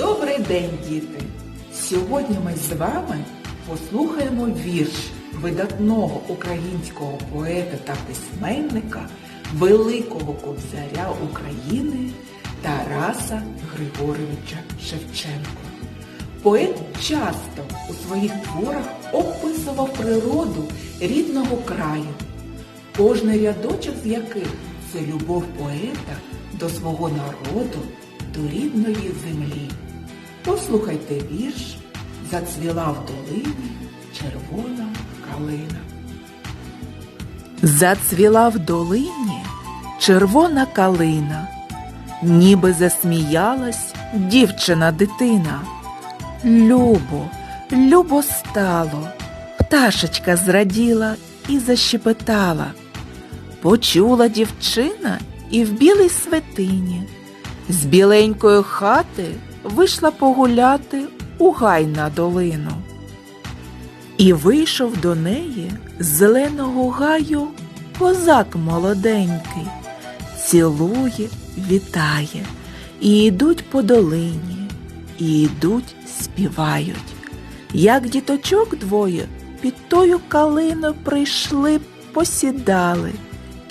Добрий день, діти! Сьогодні ми з вами послухаємо вірш видатного українського поета та письменника, великого кобзаря України Тараса Григоровича Шевченка. Поет часто у своїх творах описував природу рідного краю, кожний рядочок з яких це любов поета до свого народу, до рідної землі. Послухайте вірш Зацвіла в долині червона калина. Зацвіла в долині червона калина, ніби засміялась дівчина дитина. Любо, любо стало, пташечка зраділа і защепетала. Почула дівчина і в білій светині. З біленької хати вийшла погуляти у гай на долину. І вийшов до неї з зеленого гаю козак молоденький, цілує, вітає, і йдуть по долині, і йдуть, співають. Як діточок двоє під тою калину прийшли, посідали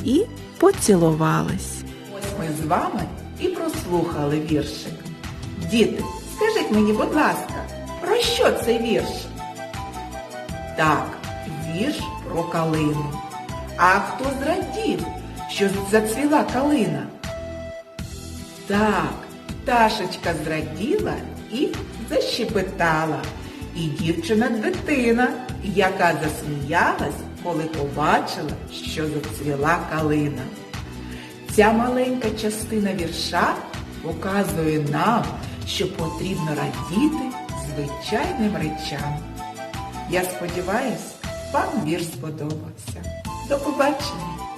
і поцілувались. Ось ми з вами і прослухали віршик. Діти, скажіть мені, будь ласка, про що цей вірш? Так, вірш про калину. А хто зрадів, що зацвіла калина? Так, пташечка зраділа і защепетала. І дівчина дитина, яка засміялась, коли побачила, що зацвіла калина. Ця маленька частина вірша показує нам, що потрібно радіти звичайним речам. Я сподіваюсь, вам вір сподобався. До побачення!